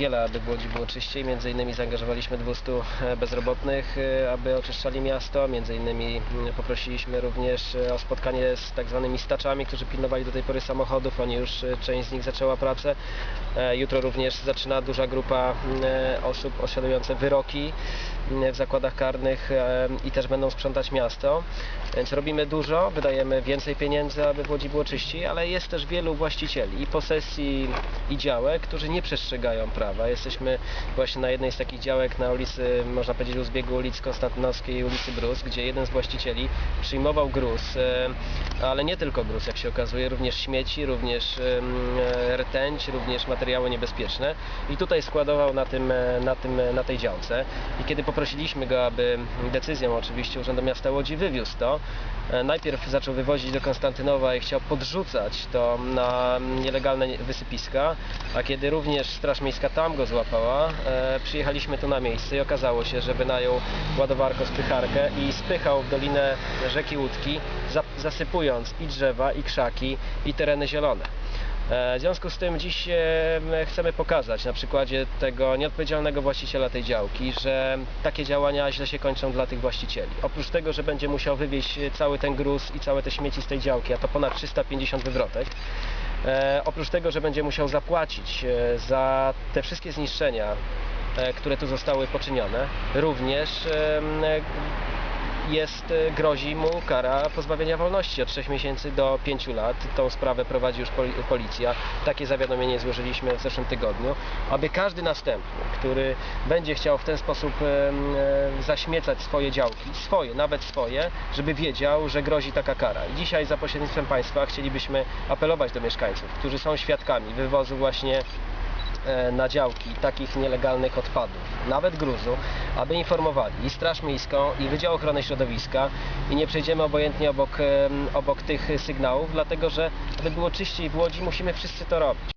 Wiele, aby w Łodzi było czyściej. Między innymi zaangażowaliśmy 200 bezrobotnych, e, aby oczyszczali miasto. Między innymi mm, poprosiliśmy również e, o spotkanie z tak zwanymi staczami, którzy pilnowali do tej pory samochodów. Oni już, e, część z nich zaczęła pracę. E, Jutro również zaczyna duża grupa mm, e, osób osiadujące wyroki w zakładach karnych i też będą sprzątać miasto. Więc robimy dużo, wydajemy więcej pieniędzy, aby w Łodzi było czyściej, ale jest też wielu właścicieli i posesji i działek, którzy nie przestrzegają prawa. Jesteśmy właśnie na jednej z takich działek na ulicy, można powiedzieć u zbiegu ulic Konstantynowskiej i ulicy Brus, gdzie jeden z właścicieli przyjmował gruz, ale nie tylko gruz, jak się okazuje, również śmieci, również e, rtęć, również materiały niebezpieczne. I tutaj składował na, tym, e, na, tym, e, na tej działce. I kiedy poprosiliśmy go, aby decyzją oczywiście Urzędu Miasta Łodzi wywiózł to, najpierw zaczął wywozić do Konstantynowa i chciał podrzucać to na nielegalne wysypiska, a kiedy również Straż Miejska tam go złapała, przyjechaliśmy tu na miejsce i okazało się, że wynajął ładowarko spycharkę i spychał w dolinę rzeki Łódki, zasypując i drzewa, i krzaki, i tereny zielone. E, W związku z tym dziś e, chcemy pokazać na przykładzie tego nieodpowiedzialnego właściciela tej działki, że takie działania źle się kończą dla tych właścicieli. Oprócz tego, że będzie musiał wywieźć cały ten gruz i całe te śmieci z tej działki, a to ponad 350 wywrotek, e, oprócz tego, że będzie musiał zapłacić za te wszystkie zniszczenia, które tu zostały poczynione, również jest, e, grozi mu kara pozbawienia wolności od 3 miesięcy do 5 lat. Tą sprawę prowadzi już poli- policja. Takie zawiadomienie złożyliśmy w zeszłym tygodniu, aby każdy następny, który będzie chciał w ten sposób e, zaśmiecać swoje działki, swoje, nawet swoje, żeby wiedział, że grozi taka kara. I dzisiaj za pośrednictwem państwa chcielibyśmy apelować do mieszkańców, którzy są świadkami wywozu właśnie na działki takich nielegalnych odpadów, nawet gruzu, aby informowali i Straż Miejską, i Wydział Ochrony Środowiska i nie przejdziemy obojętnie obok, obok tych sygnałów, dlatego że aby było czyściej w Łodzi, musimy wszyscy to robić.